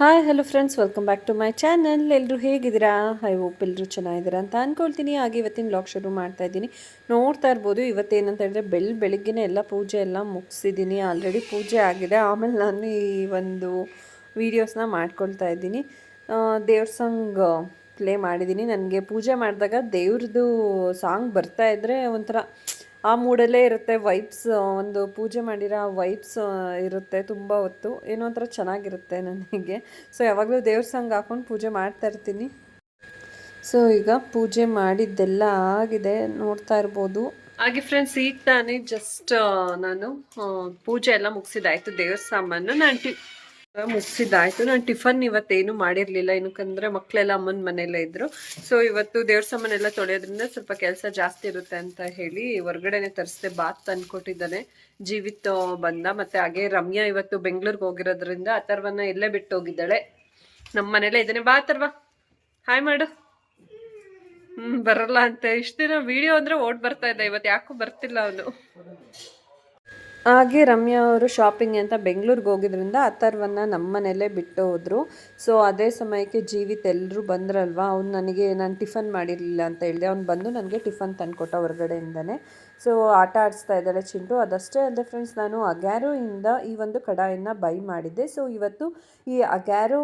Hi hello friends welcome back to my channel ಎಲ್ಲರೂ ಹೇಗಿದ್ದೀರಾ? I hope ಎಲ್ಲರೂ ಚೆನ್ನಾಗಿದ್ದೀರಾ ಅಂತ ಅಂದ್ಕೊಳ್ತೀನಿ ಹಾಗೆ ಇವತ್ತಿನ ಬ್ಲಾಗ್ ಶುರು ಮಾಡ್ತಾ ಇದ್ದೀನಿ. ನೋಡ್ತಾ ಇರ್ಬೋದು, ಇವತ್ತೇನಂತ ಹೇಳಿದ್ರೆ ಬೆಳ್ ಬೆಳಿಗ್ಗೆನೇ ಎಲ್ಲ ಪೂಜೆ ಎಲ್ಲ ಮುಗಿಸಿದ್ದೀನಿ. ಆಲ್ರೆಡಿ ಪೂಜೆ ಆಗಿದೆ. ಆಮೇಲೆ ನಾನು ಈ ಒಂದು ವೀಡಿಯೋಸ್ನ ಮಾಡ್ಕೊಳ್ತಾ ಇದ್ದೀನಿ. ದೇವ್ರ ಸಾಂಗ್ ಪ್ಲೇ ಮಾಡಿದ್ದೀನಿ. ನನಗೆ ಪೂಜೆ ಮಾಡಿದಾಗ ದೇವ್ರದ್ದು ಸಾಂಗ್ ಬರ್ತಾ ಇದ್ದರೆ ಒಂಥರ ಆ ಮೂಡಲ್ಲೇ ಇರುತ್ತೆ ವೈಬ್ಸ್ ಒಂದು ಪೂಜೆ ಮಾಡಿರೋ ವೈಬ್ಸ್ ಇರುತ್ತೆ ತುಂಬ ಹೊತ್ತು. ಏನೋ ಒಂಥರ ಚೆನ್ನಾಗಿರುತ್ತೆ ನನಗೆ. ಸೊ ಯಾವಾಗಲೂ ದೇವ್ರ ಸಂಘ ಹಾಕೊಂಡು ಪೂಜೆ ಮಾಡ್ತಾ ಇರ್ತೀನಿ. ಸೊ ಈಗ ಪೂಜೆ ಮಾಡಿದ್ದೆಲ್ಲ ಆಗಿದೆ, ನೋಡ್ತಾ ಇರ್ಬೋದು. ಹಾಗೆ ಫ್ರೆಂಡ್ಸ್ ಈಗ ತಾನೇ ಜಸ್ಟ್ ನಾನು ಪೂಜೆ ಎಲ್ಲ ಮುಗಿಸಿದಾಯ್ತು ದೇವ್ರ ಸಾಮಾನು. ನಾನು ಮುಗಿಸಿದ್ದಾಯ್ತು. ನಾನು ಟಿಫನ್ ಇವತ್ತೇನು ಮಾಡಿರಲಿಲ್ಲ. ಏನಕ್ಕಂದ್ರೆ ಮಕ್ಕಳೆಲ್ಲ ಅಮ್ಮನ ಮನೆಯಲ್ಲೇ ಇದ್ರು. ಸೊ ಇವತ್ತು ದೇವ್ರ ಸಾಮಾನೆಲ್ಲ ತೊಳೆಯೋದ್ರಿಂದ ಸ್ವಲ್ಪ ಕೆಲಸ ಜಾಸ್ತಿ ಇರುತ್ತೆ ಅಂತ ಹೇಳಿ ಹೊರ್ಗಡೆನೆ ತರಿಸ್ದೆ ಬಾತ್ ತಂದ್ಕೊಟ್ಟಿದ್ದಾನೆ. ಜೀವಿತ ಬಂದ. ಮತ್ತೆ ಹಾಗೆ ರಮ್ಯಾ ಇವತ್ತು ಬೆಂಗಳೂರಿಗೆ ಹೋಗಿರೋದ್ರಿಂದ ಅಥರ್ವನ ಇಲ್ಲೇ ಬಿಟ್ಟು ಹೋಗಿದ್ದಾಳೆ ನಮ್ಮ ಮನೇಲೇ ಇದ್ದಾನೆ. ಬಾ ಅಥರ್ವ. ಹಾಯ್ ಮಾಡು. ಹ್ಮ್, ಬರಲ್ಲ ಅಂತ. ಇಷ್ಟು ದಿನ ವಿಡಿಯೋ ಅಂದ್ರೆ ಓಡ್ ಬರ್ತಾ ಇದ್ದ ಇವತ್ತು ಯಾಕೂ ಬರ್ತಿಲ್ಲ ಅವನು. ಹಾಗೆ ರಮ್ಯಾ ಅವರು ಶಾಪಿಂಗ್ ಅಂತ ಬೆಂಗಳೂರಿಗೆ ಹೋಗಿದ್ರಿಂದ ಅಥರ್ವನ್ನ ನಮ್ಮ ಮನೆಯಲ್ಲೇ ಬಿಟ್ಟು ಹೋದರು. ಸೊ ಅದೇ ಸಮಯಕ್ಕೆ ಜೀವಿತ್ ಎಲ್ಲರೂ ಬಂದ್ರಲ್ವಾ? ಅವ್ನು ನನಗೆ, ನಾನು ಟಿಫನ್ ಮಾಡಿರಲಿಲ್ಲ ಅಂತ ಹೇಳಿದೆ. ಅವ್ನು ಬಂದು ನನಗೆ ಟಿಫನ್ ತಂದುಕೊಟ್ಟ ಹೊರಗಡೆಯಿಂದನೇ. ಸೊ ಆಟ ಆಡಿಸ್ತಾ ಇದ್ದಾಳೆ ಚಿಂಟು. ಅದಷ್ಟೇ ಅಲ್ಲದೆ ಫ್ರೆಂಡ್ಸ್ ನಾನು ಅಗ್ಯಾರೋಯಿಂದ ಈ ಒಂದು ಕಡಾಯನ್ನ ಬೈ ಮಾಡಿದ್ದೆ. ಸೊ ಇವತ್ತು ಈ ಅಗ್ಯಾರೋ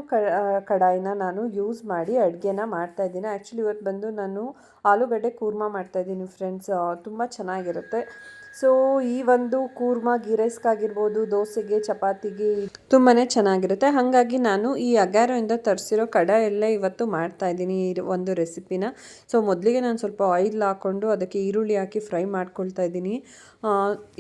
ಕಡಾಯಿನ ನಾನು ಯೂಸ್ ಮಾಡಿ ಅಡುಗೆನ ಮಾಡ್ತಾ ಇದ್ದೀನಿ. ಆ್ಯಕ್ಚುಲಿ ಇವತ್ತು ಬಂದು ನಾನು ಆಲೂಗಡ್ಡೆ ಕೂರ್ಮ ಮಾಡ್ತಾ ಇದ್ದೀನಿ ಫ್ರೆಂಡ್ಸ್ ತುಂಬ ಚೆನ್ನಾಗಿರುತ್ತೆ. ಸೊ ಈ ಒಂದು ಕೂರ್ಮ ಗೀ ರೈಸ್ಗಾಗಿರ್ಬೋದು ದೋಸೆಗೆ, ಚಪಾತಿಗೆ ತುಂಬಾ ಚೆನ್ನಾಗಿರುತ್ತೆ. ಹಾಗಾಗಿ ನಾನು ಈ ಅಗ್ಯಾರೋಯಿಂದ ತರಿಸಿರೋ ಎಲ್ಲ ಇವತ್ತು ಮಾಡ್ತಾ ಇದ್ದೀನಿ ಈ ಒಂದು ರೆಸಿಪಿನ. ಸೊ ಮೊದಲಿಗೆ ನಾನು ಸ್ವಲ್ಪ ಆಯಿಲ್ ಹಾಕ್ಕೊಂಡು ಅದಕ್ಕೆ ಈರುಳ್ಳಿ ಹಾಕಿ ಫ್ರೈ ಮಾಡ್ಕೊಳ್ತಾ ಇದ್ದೀನಿ.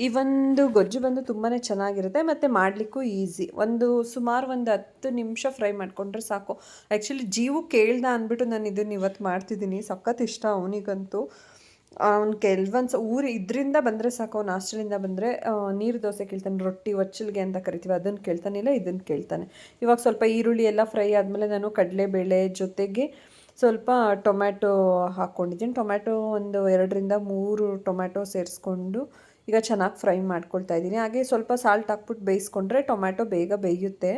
ಈ ಒಂದು ಗೊಜ್ಜು ಬಂದು ತುಂಬಾ ಚೆನ್ನಾಗಿರುತ್ತೆ, ಮತ್ತು ಮಾಡಲಿಕ್ಕೂ ಈಸಿ. ಒಂದು ಸುಮಾರು ಒಂದು ಹತ್ತು ನಿಮಿಷ ಫ್ರೈ ಮಾಡಿಕೊಂಡ್ರೆ ಸಾಕು. ಆ್ಯಕ್ಚುಲಿ ಜೀವು ಕೇಳ್ದ ಅಂದ್ಬಿಟ್ಟು ನಾನು ಇದನ್ನು ಇವತ್ತು ಮಾಡ್ತಿದ್ದೀನಿ. ಸಖತ್ ಇಷ್ಟ ಅವನಿಗಂತೂ. ಅವ್ನು ಕೆಲವೊಂದು ಊರು ಇದರಿಂದ ಬಂದರೆ ಸಾಕು, ಅವ್ನು ಹಾಸ್ಟೆಲಿಂದ ಬಂದರೆ ನೀರು ದೋಸೆ ಕೇಳ್ತಾನೆ, ರೊಟ್ಟಿ ಒಚ್ಚಲ್ಗೆ ಅಂತ ಕರಿತೀವಿ ಅದನ್ನು ಕೇಳ್ತಾನಿಲ್ಲ ಇದನ್ನು ಕೇಳ್ತಾನೆ. ಇವಾಗ ಸ್ವಲ್ಪ ಈರುಳ್ಳಿ ಎಲ್ಲ ಫ್ರೈ ಆದಮೇಲೆ ನಾನು ಕಡಲೆಬೇಳೆ ಜೊತೆಗೆ ಸ್ವಲ್ಪ ಟೊಮ್ಯಾಟೊ ಹಾಕ್ಕೊಂಡಿದ್ದೀನಿ ಟೊಮ್ಯಾಟೊ ಒಂದು ಎರಡರಿಂದ ಮೂರು ಟೊಮ್ಯಾಟೊ ಸೇರಿಸ್ಕೊಂಡು ಈಗ ಚೆನ್ನಾಗಿ ಫ್ರೈ ಮಾಡ್ಕೊಳ್ತಾ ಇದ್ದೀನಿ. ಹಾಗೆ ಸ್ವಲ್ಪ ಸಾಲ್ಟ್ ಹಾಕ್ಬಿಟ್ಟು ಬೇಯಿಸ್ಕೊಂಡ್ರೆ ಟೊಮ್ಯಾಟೊ ಬೇಗ ಬೇಯುತ್ತೆ.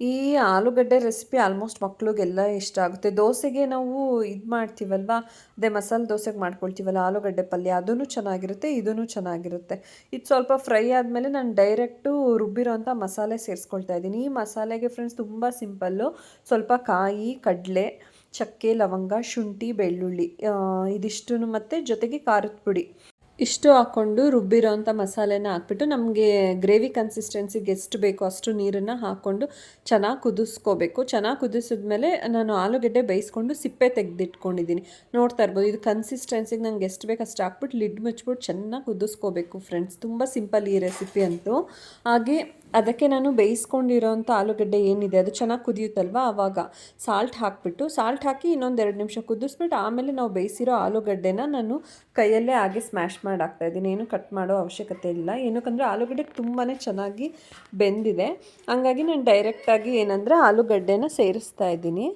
ಈ ಆಲೂಗಡ್ಡೆ ರೆಸಿಪಿ ಆಲ್ಮೋಸ್ಟ್ ಮಕ್ಕಳಿಗೆಲ್ಲ ಇಷ್ಟ ಆಗುತ್ತೆ. ದೋಸೆಗೆ ನಾವು ಇದು ಮಾಡ್ತೀವಲ್ವ? ಅದೇ ಮಸಾಲೆ ದೋಸೆಗೆ ಮಾಡ್ಕೊಳ್ತೀವಲ್ಲ ಆಲೂಗಡ್ಡೆ ಪಲ್ಯ ಅದೂ ಚೆನ್ನಾಗಿರುತ್ತೆ ಇದೂ ಚೆನ್ನಾಗಿರುತ್ತೆ. ಇದು ಸ್ವಲ್ಪ ಫ್ರೈ ಆದಮೇಲೆ ನಾನು ಡೈರೆಕ್ಟು ರುಬ್ಬಿರೋಂಥ ಮಸಾಲೆ ಸೇರಿಸ್ಕೊಳ್ತಾ ಇದ್ದೀನಿ. ಈ ಮಸಾಲೆಗೆ ಫ್ರೆಂಡ್ಸ್ ತುಂಬ ಸಿಂಪಲ್ಲು ಸ್ವಲ್ಪ ಕಾಯಿ, ಕಡಲೆ, ಚಕ್ಕೆ, ಲವಂಗ, ಶುಂಠಿ, ಬೆಳ್ಳುಳ್ಳಿ ಇದಿಷ್ಟು ಮತ್ತು ಜೊತೆಗೆ ಖಾರದ ಪುಡಿ. ಇಷ್ಟು ಹಾಕ್ಕೊಂಡು ರುಬ್ಬಿರೋಂಥ ಮಸಾಲೆನ ಹಾಕ್ಬಿಟ್ಟು ನಮಗೆ ಗ್ರೇವಿ ಕನ್ಸಿಸ್ಟೆನ್ಸಿಗೆ ಎಷ್ಟು ಬೇಕೋ ಅಷ್ಟು ನೀರನ್ನು ಹಾಕ್ಕೊಂಡು ಚೆನ್ನಾಗಿ ಕುದಿಸ್ಕೋಬೇಕು. ಚೆನ್ನಾಗಿ ಕುದಿಸಿದ್ಮೇಲೆ ನಾನು ಆಲೂಗಡ್ಡೆ ಬೇಯಿಸ್ಕೊಂಡು ಸಿಪ್ಪೆ ತೆಗೆದಿಟ್ಕೊಂಡಿದ್ದೀನಿ. ನೋಡ್ತಾ ಇರ್ಬೋದು, ಇದು ಕನ್ಸಿಸ್ಟೆನ್ಸಿಗೆ ನಂಗೆ ಎಷ್ಟು ಬೇಕು ಅಷ್ಟು ಹಾಕ್ಬಿಟ್ಟು ಲಿಡ್ ಮುಚ್ಬಿಟ್ಟು ಚೆನ್ನಾಗಿ ಕುದಿಸ್ಕೋಬೇಕು ಫ್ರೆಂಡ್ಸ್. ತುಂಬ ಸಿಂಪಲ್ ಈ ರೆಸಿಪಿ ಅಂತೂ. ಹಾಗೆ ಅದಕ್ಕೆ ನಾನು ಬೇಯಿಸ್ಕೊಂಡಿರೋಂಥ ಆಲೂಗಡ್ಡೆ ಏನಿದೆ, ಅದು ಚೆನ್ನಾಗಿ ಕುದಿಯುತ್ತಲ್ವ ಆವಾಗ ಸಾಲ್ಟ್ ಹಾಕಿಬಿಟ್ಟು ಸಾಲ್ಟ್ ಹಾಕಿ ಇನ್ನೊಂದು ಎರಡು ನಿಮಿಷ ಕುದಿಸ್ಬಿಟ್ಟು ಆಮೇಲೆ ನಾವು ಬೇಯಿಸಿರೋ ಆಲೂಗಡ್ಡೆನ ನಾನು ಕೈಯಲ್ಲೇ ಹಾಗೆ ಸ್ಮ್ಯಾಶ್ ಮಾಡಿ ಹಾಕ್ತಾ ಇದ್ದೀನಿ. ಏನು ಕಟ್ ಮಾಡೋ ಅವಶ್ಯಕತೆ ಇಲ್ಲ. ಏನಕ್ಕಂದರೆ ಆಲೂಗಡ್ಡೆ ತುಂಬಾ ಚೆನ್ನಾಗಿ ಬೆಂದಿದೆ. ಹಂಗಾಗಿ ನಾನು ಡೈರೆಕ್ಟಾಗಿ ಏನಂದರೆ ಆಲೂಗಡ್ಡೆನ ಸೇರಿಸ್ತಾ ಇದ್ದೀನಿ.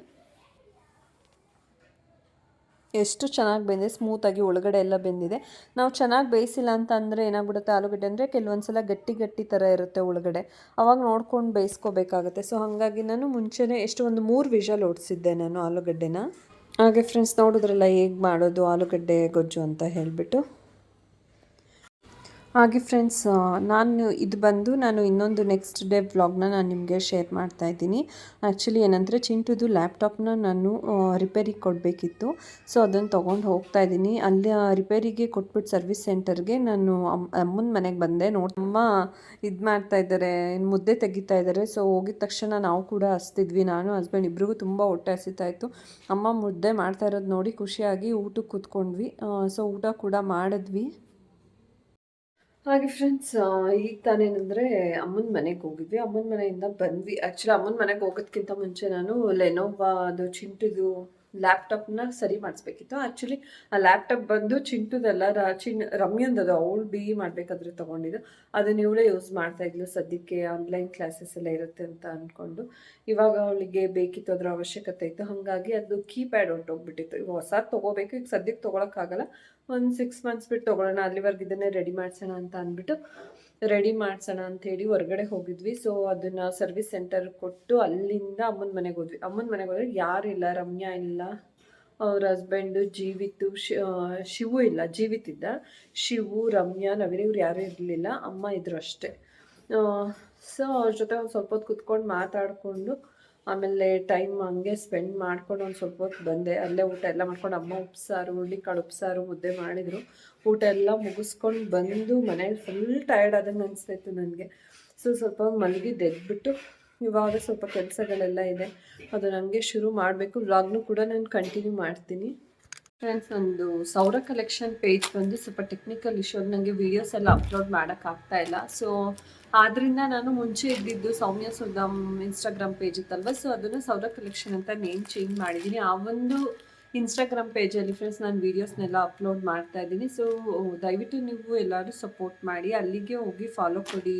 ಎಷ್ಟು ಚೆನ್ನಾಗಿ ಬೆಂದಿದೆ ಸ್ಮೂತಾಗಿ ಒಳಗಡೆ ಎಲ್ಲ ಬೆಂದಿದೆ. ನಾವು ಚೆನ್ನಾಗಿ ಬೇಯಿಸಿಲ್ಲ ಅಂತ ಅಂದರೆ ಏನಾಗ್ಬಿಡುತ್ತೆ ಆಲೂಗಡ್ಡೆ ಅಂದರೆ ಕೆಲವೊಂದು ಸಲ ಗಟ್ಟಿ ಗಟ್ಟಿ ಥರ ಇರುತ್ತೆ ಒಳಗಡೆ. ಅವಾಗ ನೋಡ್ಕೊಂಡು ಬೇಯಿಸ್ಕೋಬೇಕಾಗುತ್ತೆ. ಸೊ ಹಾಗಾಗಿ ನಾನು ಮುಂಚೆನೇ ಎಷ್ಟು ಒಂದು ಮೂರು ವಿಷಲ್ ಓಡಿಸಿದ್ದೆ ನಾನು ಆಲೂಗಡ್ಡೆನ. ಹಾಗೆ ಫ್ರೆಂಡ್ಸ್ ನೋಡಿದ್ರಲ್ಲ ಹೇಗೆ ಮಾಡೋದು ಆಲೂಗಡ್ಡೆ ಗೊಜ್ಜು ಅಂತ ಹೇಳಿಬಿಟ್ಟು. ಹಾಗೆ ಫ್ರೆಂಡ್ಸ್ ನಾನು ಇದು ಬಂದು ನಾನು ಇನ್ನೊಂದು ನೆಕ್ಸ್ಟ್ ಡೇ ವ್ಲಾಗ್ನ ನಾನು ನಿಮಗೆ ಶೇರ್ ಮಾಡ್ತಾ ಇದ್ದೀನಿ. ಆ್ಯಕ್ಚುಲಿ ಏನಂದರೆ ಚಿಂಟುದು ಲ್ಯಾಪ್ಟಾಪ್ನ ನಾನು ರಿಪೇರಿಗೆ ಕೊಡಬೇಕಿತ್ತು. ಸೊ ಅದನ್ನು ತೊಗೊಂಡು ಹೋಗ್ತಾ ಇದ್ದೀನಿ. ಅಲ್ಲಿ ರಿಪೇರಿಗೆ ಕೊಟ್ಬಿಟ್ಟು ಸರ್ವಿಸ್ ಸೆಂಟರ್ಗೆ ನಾನು ಅಮ್, ಅಮ್ಮನ ಮನೆಗೆ ಬಂದೆ ನೋಡಿ, ಅಮ್ಮ ಇದು ಮಾಡ್ತಾ ಇದ್ದಾರೆ ಮುದ್ದೆ ತೆಗಿತಾ ಇದ್ದಾರೆ. ಸೊ ಹೋಗಿದ ತಕ್ಷಣ ನಾವು ಕೂಡ ಹಸ್ತಿದ್ವಿ. ನಾನು ಹಸ್ಬೆಂಡ್ ಇಬ್ಬರಿಗೂ ತುಂಬ ಹೊಟ್ಟೆ ಹಸಿತಾ ಇತ್ತು. ಅಮ್ಮ ಮುದ್ದೆ ಮಾಡ್ತಾ ಇರೋದು ನೋಡಿ ಖುಷಿಯಾಗಿ ಊಟಕ್ಕೆ ಕೂತ್ಕೊಂಡ್ವಿ. ಸೊ ಊಟ ಕೂಡ ಮಾಡಿದ್ವಿ. ಹಾಗೆ ಫ್ರೆಂಡ್ಸ್ ಈಗ ತಾನೇನಂದರೆ ಅಮ್ಮನ ಮನೆಗೆ ಹೋಗಿದ್ವಿ. ಅಮ್ಮನ ಮನೆಯಿಂದ ಬಂದ್ವಿ. ಆ್ಯಕ್ಚುಲಿ ಅಮ್ಮನ ಮನೆಗೆ ಹೋಗೋದಕ್ಕಿಂತ ಮುಂಚೆ ನಾನು ಲೆನೋವಾ ಅದು ಚಿಂಟುದು ಲ್ಯಾಪ್ಟಾಪ್ನ ಸರಿ ಮಾಡಿಸ್ಬೇಕಿತ್ತು. ಆ್ಯಕ್ಚುಲಿ ಆ ಲ್ಯಾಪ್ಟಾಪ್ ಬಂದು ಚಿಂಟುದೆಲ್ಲ ರ, ಚಿನ್ ರಮ್ಯಂದದು ಅವಳು ಬಿ ಇ ಮಾಡಬೇಕಾದ್ರೆ ತೊಗೊಂಡಿದ್ದು. ಅದನ್ನ ಇವಳೇ ಯೂಸ್ ಮಾಡ್ತಾ ಇದ್ಲು. ಸದ್ಯಕ್ಕೆ ಆನ್ಲೈನ್ ಕ್ಲಾಸಸ್ ಎಲ್ಲ ಇರುತ್ತೆ ಅಂತ ಅಂದ್ಕೊಂಡು ಇವಾಗ ಅವಳಿಗೆ ಬೇಕಿತ್ತು ಅದರ ಅವಶ್ಯಕತೆ ಇತ್ತು. ಹಾಗಾಗಿ ಅದು ಕೀಪ್ಯಾಡ್ ಹೊಂಟೋಗ್ಬಿಟ್ಟಿತ್ತು ಈಗ ಹೊಸ ತೊಗೋಬೇಕು. ಈಗ ಸದ್ಯಕ್ಕೆ ತೊಗೊಳಕ್ಕಾಗಲ್ಲ. ಒಂದು ಸಿಕ್ಸ್ ಮಂತ್ಸ್ ಬಿಟ್ಟು ತೊಗೊಳ್ಳೋಣ ಅಲ್ಲಿವರೆಗೆ ಇದನ್ನೇ ರೆಡಿ ಮಾಡಿಸೋಣ ಅಂತ ಅಂದ್ಬಿಟ್ಟು ರೆಡಿ ಮಾಡಿಸೋಣ ಅಂಥೇಳಿ ಹೊರಗಡೆ ಹೋಗಿದ್ವಿ. ಸೊ ಅದನ್ನು ಸರ್ವಿಸ್ ಸೆಂಟರ್ ಕೊಟ್ಟು ಅಲ್ಲಿಂದ ಅಮ್ಮನ ಮನೆಗೆ ಹೋದ್ವಿ. ಅಮ್ಮನ ಮನೆಗೆ ಹೋದ್ರೆ ಯಾರಿಲ್ಲ ರಮ್ಯಾ ಇಲ್ಲ, ಅವ್ರ ಹಸ್ಬೆಂಡು ಜೀವಿತು, ಶಿ ಶಿವು ಇಲ್ಲ ಜೀವಿತಿದ್ದ ಶಿವು, ರಮ್ಯಾ, ನವೀನ್ ಇವ್ರು ಯಾರೂ ಇರಲಿಲ್ಲ. ಅಮ್ಮ ಇದ್ರು ಅಷ್ಟೇ. ಸೊ ಅವ್ರ ಜೊತೆ ಒಂದು ಸ್ವಲ್ಪ ಹೊತ್ತು ಕುತ್ಕೊಂಡು ಮಾತಾಡಿಕೊಂಡು ಆಮೇಲೆ ಟೈಮ್ ಹಂಗೆ ಸ್ಪೆಂಡ್ ಮಾಡ್ಕೊಂಡು ಒಂದು ಸ್ವಲ್ಪ ಹೊತ್ತು ಬಂದೆ. ಅಲ್ಲೇ ಊಟ ಎಲ್ಲ ಮಾಡ್ಕೊಂಡು ಅಮ್ಮ ಉಪ್ಸಾರು, ಹುರುಳಿಕಾಳು ಉಪ್ಸಾರು ಮುದ್ದೆ ಮಾಡಿದರು. ಊಟ ಎಲ್ಲ ಮುಗಿಸ್ಕೊಂಡು ಬಂದು ಮನೇಲಿ ಫುಲ್ ಟಯರ್ಡ್ ಆದಂಗೆ ಅನಿಸ್ತಾಯಿತ್ತು ನನಗೆ. ಸೊ ಸ್ವಲ್ಪ ಮಲಗಿದ್ದು ಎದ್ಬಿಟ್ಟು ಇವಾಗ ಸ್ವಲ್ಪ ಕೆಲಸಗಳೆಲ್ಲ ಇದೆ. ಅದು ನನಗೆ ಶುರು ಮಾಡಬೇಕು. ವ್ಲಾಗ್ನು ಕೂಡ ನಾನು ಕಂಟಿನ್ಯೂ ಮಾಡ್ತೀನಿ. ಫ್ರೆಂಡ್ಸ್ ಒಂದು ಸೌರ ಕಲೆಕ್ಷನ್ ಪೇಜ್ ಬಂದು ಸ್ವಲ್ಪ ಟೆಕ್ನಿಕಲ್ ಇಶ್ಯೂ ನನಗೆ ವೀಡಿಯೋಸ್ ಎಲ್ಲ ಅಪ್ಲೋಡ್ ಮಾಡೋಕ್ಕಾಗ್ತಾ ಇಲ್ಲ. ಸೊ ಆದ್ದರಿಂದ ನಾನು ಮುಂಚೆ ಇದ್ದಿದ್ದು ಸೌಮ್ಯ ಸುಧಾಮ್ ಇನ್ಸ್ಟಾಗ್ರಾಮ್ ಪೇಜ್ ಇತ್ತಲ್ವ? ಸೊ ಅದನ್ನು ಸೌರ ಕಲೆಕ್ಷನ್ ಅಂತ ನೇಮ್ ಚೇಂಜ್ ಮಾಡಿದ್ದೀನಿ ಆ ಒಂದು ಇನ್ಸ್ಟಾಗ್ರಾಮ್ ಪೇಜಲ್ಲಿ ಫ್ರೆಂಡ್ಸ್ ನಾನು ವೀಡಿಯೋಸ್ನೆಲ್ಲ ಅಪ್ಲೋಡ್ ಮಾಡ್ತಾ ಇದ್ದೀನಿ. ಸೊ ದಯವಿಟ್ಟು ನೀವು ಎಲ್ಲರೂ ಸಪೋರ್ಟ್ ಮಾಡಿ, ಅಲ್ಲಿಗೆ ಹೋಗಿ ಫಾಲೋ ಕೊಡಿ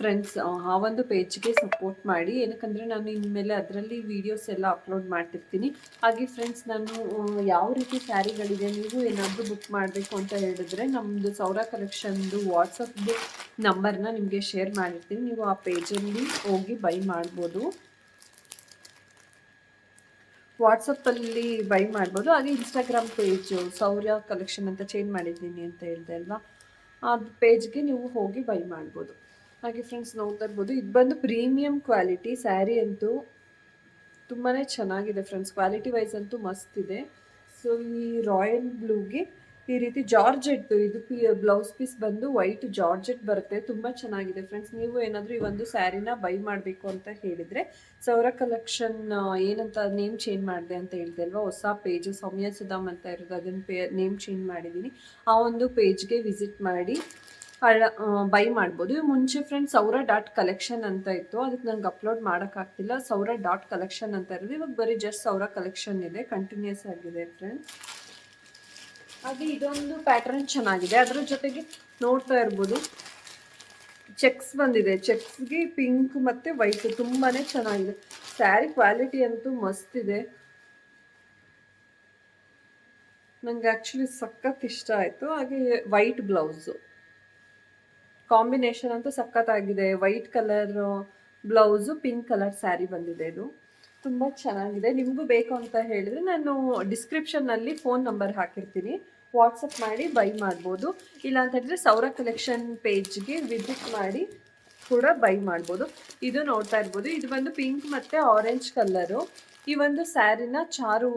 ಫ್ರೆಂಡ್ಸ್ ಆ ಒಂದು ಪೇಜ್ಗೆ ಸಪೋರ್ಟ್ ಮಾಡಿ. ಏನಕ್ಕಂದರೆ ನಾನು ಇನ್ಮೇಲೆ ಅದರಲ್ಲಿ ವೀಡಿಯೋಸ್ ಎಲ್ಲ ಅಪ್ಲೋಡ್ ಮಾಡ್ತಿರ್ತೀನಿ. ಹಾಗೆ ಫ್ರೆಂಡ್ಸ್ ನಾನು ಯಾವ ರೀತಿ ಸ್ಯಾರಿಗಳಿದೆ ನೀವು ಏನಾದರೂ ಬುಕ್ ಮಾಡಬೇಕು ಅಂತ ಹೇಳಿದ್ರೆ ನಮ್ಮದು ಸೌರ ಕಲೆಕ್ಷನ್ದು ವಾಟ್ಸಪ್ದು ನಂಬರ್ನ ನಿಮಗೆ ಶೇರ್ ಮಾಡಿರ್ತೀನಿ. ನೀವು ಆ ಪೇಜಲ್ಲಿ ಹೋಗಿ ಬೈ ಮಾಡ್ಬೋದು. ವಾಟ್ಸಪ್ಪಲ್ಲಿ ಬೈ ಮಾಡ್ಬೋದು. ಹಾಗೆ ಇನ್ಸ್ಟಾಗ್ರಾಮ್ ಪೇಜು ಸೌರ್ಯ ಕಲೆಕ್ಷನ್ ಅಂತ ಚೇಂಜ್ ಮಾಡಿದ್ದೀನಿ ಅಂತ ಹೇಳಿದೆ ಅಲ್ವಾ? ಅದು ಪೇಜ್ಗೆ ನೀವು ಹೋಗಿ ಬೈ ಮಾಡ್ಬೋದು. ಹಾಗೆ ಫ್ರೆಂಡ್ಸ್ ನೋಡ್ತಾ ಇರ್ಬೋದು ಇದು ಬಂದು ಪ್ರೀಮಿಯಂ ಕ್ವಾಲಿಟಿ ಸ್ಯಾರಿ ಅಂತೂ ತುಂಬಾ ಚೆನ್ನಾಗಿದೆ ಫ್ರೆಂಡ್ಸ್ ಕ್ವಾಲಿಟಿ ವೈಸ್ ಅಂತೂ ಮಸ್ತ್ ಇದೆ. ಸೊ ಈ ರಾಯಲ್ ಬ್ಲೂಗೆ ಈ ರೀತಿ ಜಾರ್ಜೆಟ್ ಇದು ಪಿ ಬ್ಲೌಸ್ ಪೀಸ್ ಬಂದು ವೈಟ್ ಜಾರ್ಜೆಟ್ ಬರುತ್ತೆ. ತುಂಬ ಚೆನ್ನಾಗಿದೆ ಫ್ರೆಂಡ್ಸ್ ನೀವು ಏನಾದರೂ ಈ ಒಂದು ಸ್ಯಾರಿನ ಬೈ ಮಾಡಬೇಕು ಅಂತ ಹೇಳಿದರೆ ಸೌರ ಕಲೆಕ್ಷನ್ ಏನಂತ ನೇಮ್ ಚೇಂಜ್ ಮಾಡಿದೆ ಅಂತ ಹೇಳಿದೆ ಅಲ್ವಾ? ಹೊಸ ಪೇಜ್ ಸೌಮ್ಯ ಸುಧಾಮ್ ಅಂತ ಇರೋದು ಅದನ್ನು ಪೇ ನೇಮ್ ಚೇಂಜ್ ಮಾಡಿದ್ದೀನಿ ಆ ಒಂದು ಪೇಜ್ಗೆ ವಿಸಿಟ್ ಮಾಡಿ ಬೈ ಮಾಡ್ಬೋದು. ಮುಂಚೆ ಫ್ರೆಂಡ್ಸ್ ಸೌರ ಡಾಟ್ ಕಲೆಕ್ಷನ್ ಅಂತ ಇತ್ತು. ಅದಕ್ಕೆ ನಂಗೆ ಅಪ್ಲೋಡ್ ಮಾಡೋಕ್ಕಾಗ್ತಿಲ್ಲ ಸೌರ ಡಾಟ್ ಕಲೆಕ್ಷನ್ ಅಂತ ಇರೋದು. ಇವಾಗ ಬರೀ ಜಸ್ಟ್ ಸೌರ ಕಲೆಕ್ಷನ್ ಇದೆ. ಕಂಟಿನ್ಯೂಸ್ ಆಗಿದೆ ಫ್ರೆಂಡ್ಸ್ ಹಾಗೆ ಇದೊಂದು ಪ್ಯಾಟರ್ನ್ ಚೆನ್ನಾಗಿದೆ. ಅದರ ಜೊತೆಗೆ ನೋಡ್ತಾ ಇರ್ಬೋದು. ಚೆಕ್ಸ್ ಬಂದಿದೆ. ಚೆಕ್ಸ್ಗೆ ಪಿಂಕ್ ಮತ್ತು ವೈಟ್ ತುಂಬಾ ಚೆನ್ನಾಗಿದೆ. ಸ್ಯಾರಿ ಕ್ವಾಲಿಟಿ ಅಂತೂ ಮಸ್ತ್ ಇದೆ. ನಂಗೆ ಆ್ಯಕ್ಚುಲಿ ಸಖತ್ ಇಷ್ಟ ಆಯಿತು. ಹಾಗೆ ವೈಟ್ ಬ್ಲೌಸು ಕಾಂಬಿನೇಷನ್ ಅಂತೂ ಸಖತ್ತಾಗಿದೆ. White colour, blouse, pink colour sari ಬಂದಿದೆ ಇದು. ತುಂಬ ಚೆನ್ನಾಗಿದೆ. ನಿಮಗೂ ಬೇಕು ಅಂತ ಹೇಳಿದ್ರೆ ನಾನು ಡಿಸ್ಕ್ರಿಪ್ಷನ್ನಲ್ಲಿ ಫೋನ್ ನಂಬರ್ ಹಾಕಿರ್ತೀನಿ. ವಾಟ್ಸಪ್ ಮಾಡಿ ಬೈ ಮಾಡ್ಬೋದು. ಇಲ್ಲ ಅಂತ ಹೇಳಿದ್ರೆ ಸೌರ ಕಲೆಕ್ಷನ್ ಪೇಜ್ಗೆ ವಿಸಿಟ್ ಮಾಡಿ ಕೂಡ ಬೈ ಮಾಡ್ಬೋದು. ಇದು ನೋಡ್ತಾ ಇರ್ಬೋದು. ಇದು ಬಂದು ಪಿಂಕ್ ಮತ್ತು ಆರೆಂಜ್ ಕಲರು ಈ ಒಂದು ಸ್ಯಾರಿನ ಚಾರು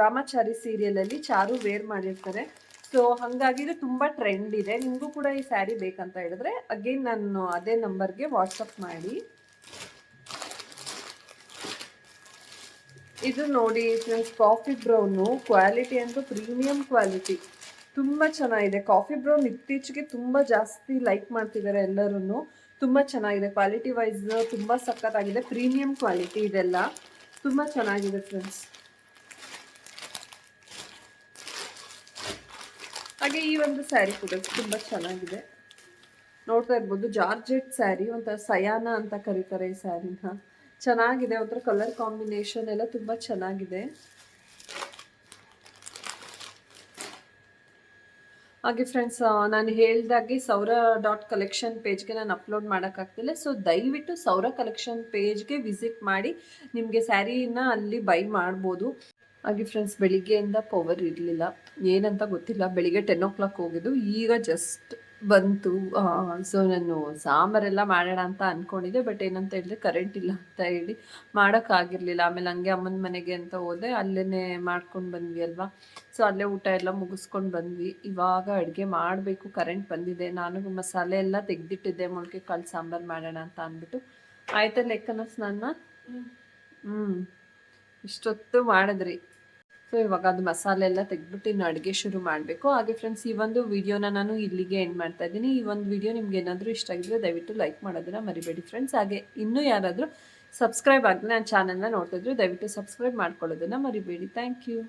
ರಾಮಾಚಾರಿ ಸೀರಿಯಲಲ್ಲಿ ಚಾರು ವೇರ್ ಮಾಡಿರ್ತಾರೆ. ಸೊ ಹಾಗಾಗಿ ಇದು ತುಂಬ ಟ್ರೆಂಡ್ ಇದೆ. ನಿಮಗೂ ಕೂಡ ಈ ಸ್ಯಾರಿ ಬೇಕಂತ ಹೇಳಿದ್ರೆ ಅಗೇನ್ ನಾನು ಅದೇ ನಂಬರ್ಗೆ ವಾಟ್ಸಪ್ ಮಾಡಿ. ಇದು ನೋಡಿ ಫ್ರೆಂಡ್ಸ್ ಕಾಫಿ ಬ್ರೌನು ಕ್ವಾಲಿಟಿ ಅಂತೂ ಪ್ರೀಮಿಯಂ ಕ್ವಾಲಿಟಿ ತುಂಬ ಚೆನ್ನಾಗಿದೆ. ಕಾಫಿ ಬ್ರೌನ್ ಇತ್ತೀಚೆಗೆ ತುಂಬ ಜಾಸ್ತಿ ಲೈಕ್ ಮಾಡ್ತಿದ್ದಾರೆ ಎಲ್ಲರೂ ತುಂಬ ಚೆನ್ನಾಗಿದೆ. ಕ್ವಾಲಿಟಿ ವೈಸ್ ತುಂಬ ಸಖತ್ತಾಗಿದೆ. ಪ್ರೀಮಿಯಂ ಕ್ವಾಲಿಟಿ ಇದೆಲ್ಲ. ತುಂಬ ಚೆನ್ನಾಗಿದೆ ಫ್ರೆಂಡ್ಸ್ ಹಾಗೆ ಈ ಒಂದು ಸ್ಯಾರಿ ಕೂಡ ತುಂಬ ಚೆನ್ನಾಗಿದೆ. ನೋಡ್ತಾ ಇರ್ಬೋದು, ಜಾರ್ಜೆಟ್ ಸ್ಯಾರಿ ಒಂಥರ ಸಯಾನ ಅಂತ ಕರೀತಾರೆ ಈ ಸ್ಯಾರಿನ ಚೆನ್ನಾಗಿದೆ, ಒಂಥರ ಕಲರ್ ಕಾಂಬಿನೇಷನ್ ಎಲ್ಲ ತುಂಬ ಚೆನ್ನಾಗಿದೆ. ಹಾಗೆ ಫ್ರೆಂಡ್ಸ್ ನಾನು ಹೇಳ್ದಾಗೆ ಸೌರ ಡಾಟ್ ಕಲೆಕ್ಷನ್ ಪೇಜ್ಗೆ ನಾನು ಅಪ್ಲೋಡ್ ಮಾಡೋಕ್ಕಾಗ್ತಿಲ್ಲ. ಸೊ ದಯವಿಟ್ಟು ಸೌರ ಕಲೆಕ್ಷನ್ ಪೇಜ್ಗೆ ವಿಸಿಟ್ ಮಾಡಿ, ನಿಮಗೆ ಸ್ಯಾರಿನ ಅಲ್ಲಿ ಬೈ ಮಾಡ್ಬೋದು. ಹಾಗೆ ಫ್ರೆಂಡ್ಸ್ ಬೆಳಿಗ್ಗೆಯಿಂದ ಪವರ್ ಇರಲಿಲ್ಲ. ಏನಂತ ಗೊತ್ತಿಲ್ಲ. ಬೆಳಿಗ್ಗೆ ಟೆನ್ ಓ ಕ್ಲಾಕ್ ಹೋಗಿದ್ದು. ಈಗ ಜಸ್ಟ್ ಬಂತು. ಸೊ ನಾನು ಸಾಂಬಾರೆಲ್ಲ ಮಾಡೋಣ ಅಂತ ಅಂದ್ಕೊಂಡಿದ್ದೆ ಬಟ್ ಏನಂತ ಹೇಳಿದ್ರೆ ಕರೆಂಟ್ ಇಲ್ಲ ಅಂತ ಹೇಳಿ ಮಾಡೋಕ್ಕಾಗಿರಲಿಲ್ಲ ಆಮೇಲೆ ಹಂಗೆ ಅಮ್ಮನ ಮನೆಗೆ ಅಂತ ಹೋದೆ. ಅಲ್ಲೇ ಮಾಡ್ಕೊಂಡು ಬಂದ್ವಿ ಅಲ್ವಾ? ಸೊ ಅಲ್ಲೇ ಊಟ ಎಲ್ಲ ಮುಗಿಸ್ಕೊಂಡು ಬಂದ್ವಿ. ಇವಾಗ ಅಡುಗೆ ಮಾಡಬೇಕು. ಕರೆಂಟ್ ಬಂದಿದೆ. ನಾನು ಮಸಾಲೆ ಎಲ್ಲ ತೆಗೆದಿಟ್ಟಿದ್ದೆ. ಮೊಳಕೆ ಕಾಳು ಸಾಂಬಾರು ಮಾಡೋಣ ಅಂತ ಅಂದ್ಬಿಟ್ಟು. ಆಯ್ತಾ ಲೆಕ್ಕನ ಸ್ನಾನ? ಹ್ಞೂ ಇಷ್ಟೊತ್ತು ಮಾಡಿದ್ರಿ. ಸೊ ಇವಾಗ ಅದು ಮಸಾಲೆ ಎಲ್ಲ ತೆಗೆದ್ಬಿಟ್ಟು ಇನ್ನು ಅಡುಗೆ ಶುರು ಮಾಡಬೇಕು. ಹಾಗೆ ಫ್ರೆಂಡ್ಸ್ ಈ ಒಂದು ವಿಡಿಯೋನ ನಾನು ಇಲ್ಲಿಗೆ ಎಂಡ್ ಮಾಡ್ತಾ ಇದ್ದೀನಿ. ಈ ಒಂದು ವಿಡಿಯೋ ನಿಮ್ಗೆ ಏನಾದರೂ ಇಷ್ಟ ಆಗಿದ್ರೆ ದಯವಿಟ್ಟು ಲೈಕ್ ಮಾಡೋದನ್ನ ಮರಿಬೇಡಿ ಫ್ರೆಂಡ್ಸ್ ಹಾಗೆ ಇನ್ನೂ ಯಾರಾದರೂ ಸಬ್ಸ್ಕ್ರೈಬ್ ಆಗಲಿ ನನ್ನ ಚಾನಲ್ನ ನೋಡ್ತಿದ್ರು ದಯವಿಟ್ಟು ಸಬ್ಸ್ಕ್ರೈಬ್ ಮಾಡ್ಕೊಳ್ಳೋದನ್ನ ಮರಿಬೇಡಿ. Thank you